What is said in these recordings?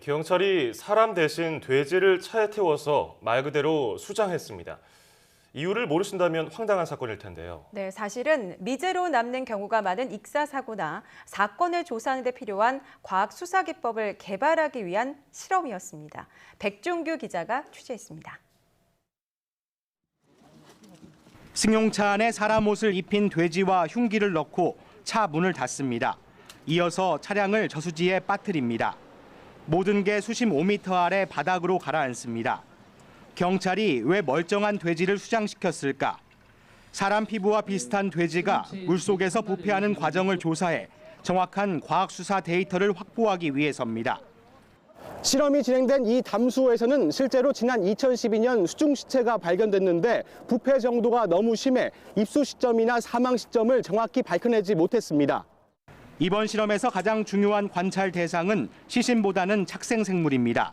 경찰이 사람 대신 돼지를 차에 태워서 말 그대로 수장했습니다. 이유를 모르신다면 황당한 사건일 텐데요. 네, 사실은 미제로 남는 경우가 많은 익사 사고나 사건을 조사하는 데 필요한 과학 수사 기법을 개발하기 위한 실험이었습니다. 백종규 기자가 취재했습니다. 승용차 안에 사람 옷을 입힌 돼지와 흉기를 넣고 차 문을 닫습니다. 이어서 차량을 저수지에 빠뜨립니다. 모든 게 수심 5m 아래 바닥으로 가라앉습니다. 경찰이 왜 멀쩡한 돼지를 수장시켰을까? 사람 피부와 비슷한 돼지가 물속에서 부패하는 과정을 조사해 정확한 과학 수사 데이터를 확보하기 위해서입니다. 실험이 진행된 이 담수호에서는 실제로 지난 2012년 수중 시체가 발견됐는데 부패 정도가 너무 심해 입수 시점이나 사망 시점을 정확히 밝혀내지 못했습니다. 이번 실험에서 가장 중요한 관찰 대상은 시신보다는 착생 생물입니다.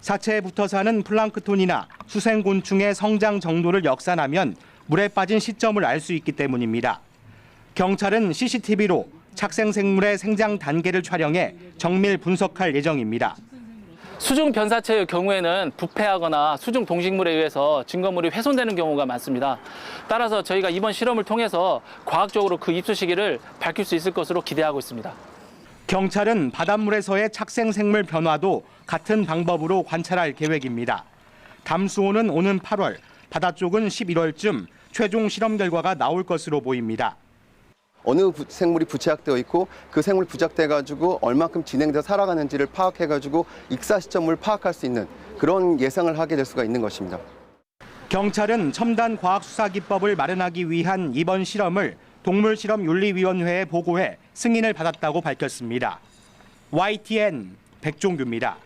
사체에 붙어 사는 플랑크톤이나 수생곤충의 성장 정도를 역산하면 물에 빠진 시점을 알 수 있기 때문입니다. 경찰은 CCTV로 착생 생물의 생장 단계를 촬영해 정밀 분석할 예정입니다. 수중 변사체의 경우에는 부패하거나 수중 동식물에 의해서 증거물이 훼손되는 경우가 많습니다. 따라서 저희가 이번 실험을 통해서 과학적으로 그 입수 시기를 밝힐 수 있을 것으로 기대하고 있습니다. 경찰은 바닷물에서의 착생 생물 변화도 같은 방법으로 관찰할 계획입니다. 담수호는 오는 8월, 바다 쪽은 11월쯤 최종 실험 결과가 나올 것으로 보입니다. 어느 부- 생물이 부착되어 있고 그 생물 부착돼 가지고 얼마큼 진행돼 살아가는지를 파악해 가지고 익사 시점을 파악할 수 있는 그런 예상을 하게 될 수가 있는 것입니다. 경찰은 첨단 과학 수사 기법을 마련하기 위한 이번 실험을 동물실험윤리위원회에 보고해 승인을 받았다고 밝혔습니다. YTN 백종규입니다.